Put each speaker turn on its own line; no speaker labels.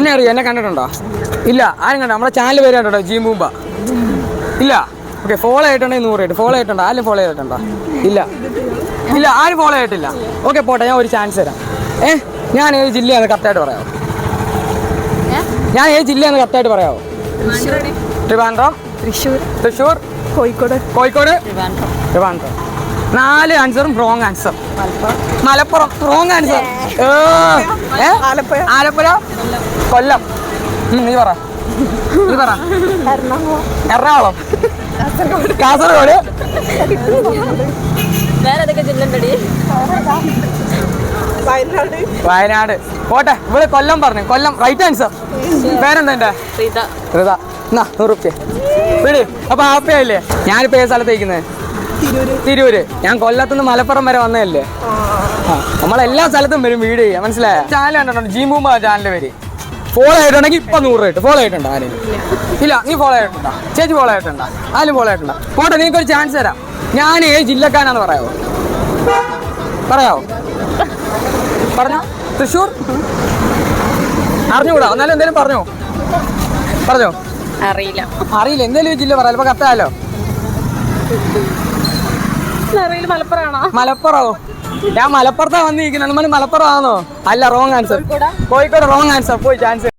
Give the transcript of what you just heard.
എന്നെ അറിയോ? എന്നെ കണ്ടിട്ടുണ്ടോ? ഇല്ല ആരും കണ്ടോ നമ്മുടെ ചാനൽ പേര് കണ്ടോ ജീം ബൂമ്പ ഇല്ല. ഓക്കെ ഫോളോ ആയിട്ടുണ്ടെങ്കിൽ നൂറ് ആയിട്ട്. ഫോളോ ആയിട്ടുണ്ടോ ആരും ഫോളോ ചെയ്തിട്ടുണ്ടോ? ഇല്ല. ഇല്ല ആരും ഫോളോ ആയിട്ടില്ല ഓക്കെ പോട്ടെ ഞാൻ ഒരു ചാൻസ് തരാം. ഏ? ഞാൻ ഏത് ജില്ലയാണ് കറക്റ്റായിട്ട് പറയാമോ ഞാൻ ഏത് ജില്ലയാണ് കറക്റ്റായിട്ട് പറയാമോ ട്രിവാൻഡ്രം.
തൃശ്ശൂർ.
തൃശ്ശൂർ.
കോഴിക്കോട്.
കോഴിക്കോട്. ട്രിവാൻഡ്രം. നാല് ആൻസറും wrong answer Malappuram. Wrong answer
Alappuzha.
Alappuzha. Kollam. ഉം, നീ പറ. നീ പറ.
എറണാകുളം.
കാസർഗോഡ്.
വയനാട്.
പോട്ടെ ഇവിടെ കൊല്ലം പറഞ്ഞു. കൊല്ലം റൈറ്റ് ആൻസർ പേരെന്താ
എന്റെ
ഋത എന്നാ നൂറുപ്യ. റുപ്യ വിട്. അപ്പൊ ഹാപ്പിയായില്ലേ ഞാനിപ്പോ ഏത് സ്ഥലത്തേക്കുന്നത്
തിരൂര്.
തിരൂര്. ഞാൻ കൊല്ലത്തുനിന്ന് മലപ്പുറം വരെ വന്നതല്ലേ? നമ്മളെല്ലാ സ്ഥലത്തും വരും വീട് ചെയ്യാം മനസ്സിലായ? ചാനൽ കണ്ടിട്ടുണ്ട്? ജി മൂമ്പ ചാനലിന്റെ പേര്. ഫോളോ ആയിട്ടുണ്ടെങ്കിൽ ഇപ്പൊ നൂറ് ആയിട്ട് ഫോളോ ആയിട്ടുണ്ടോ? ആരെങ്കിലും ഇല്ല നീ ഫോളോ ആയിട്ടുണ്ടോ? ചേച്ചി ഫോളോ ആയിട്ടുണ്ടോ? ആരും ഫോളോ ആയിട്ടുണ്ടോ? പോട്ടെ നിങ്ങൾക്ക് ഒരു ചാൻസ് തരാം. ഞാൻ ഏത് ജില്ലക്കാരനാന്ന് പറയാവോ? പറയാവോ? പറഞ്ഞോ. തൃശ്ശൂർ? അറിഞ്ഞുകൂടാ? എന്നാലും എന്തേലും പറഞ്ഞോ. പറഞ്ഞോ.
അറിയില്ല.
അറിയില്ല. എന്തേലും ജില്ല പറയാലോ. ചിലപ്പോ കത്താലോ?
മലപ്പുറമാണോ?
മലപ്പുറമോ ഞാൻ മലപ്പുറത്താ വന്നിരിക്കുന്നത്. മലപ്പുറം ആണോ അല്ല wrong answer Kozhikode? Wrong answer പോയി ചാൻസ്